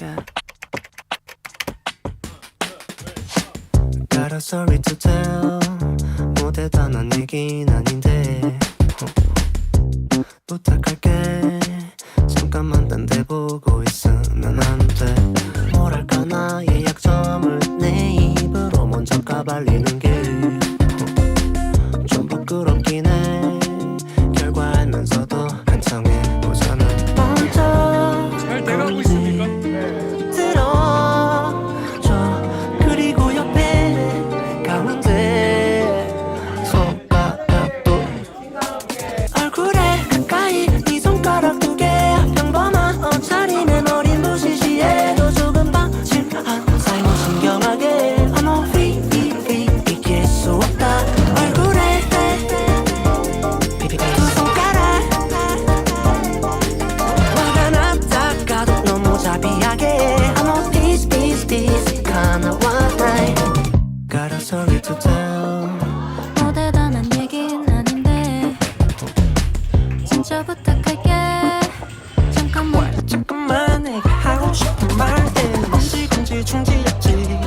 Yeah. A story to tell. 뭐 대단한 얘긴 아닌데. 어. 부탁할게. 잠깐만 딴 데 보고 있으면 안 돼. 뭐랄까 나의 약점을 내 입으로 먼저 까발리는 게. One night Got a story to tell 뭐 대단한 얘긴 아닌데 진짜 부탁할게. 잠깐만. 잠깐만 내가 하고 싶은 말은 꽁지꽁지 중지였지.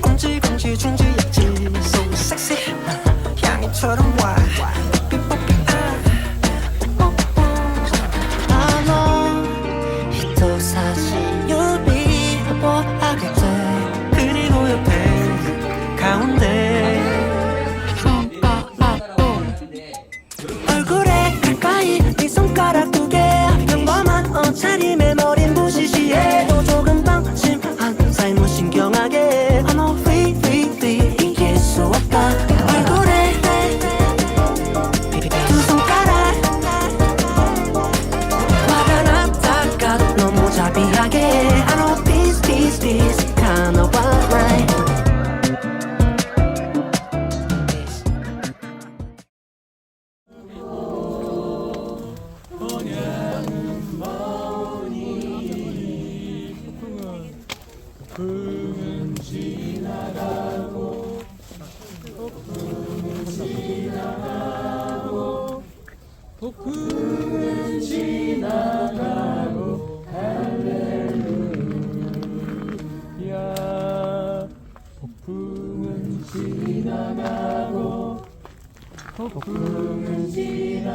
꽁지꽁지 중지였지 손가락 두 개. 평범한 옷차림 야 폭풍은 지나가고 폭풍은 지나가고 폭풍은 지나가고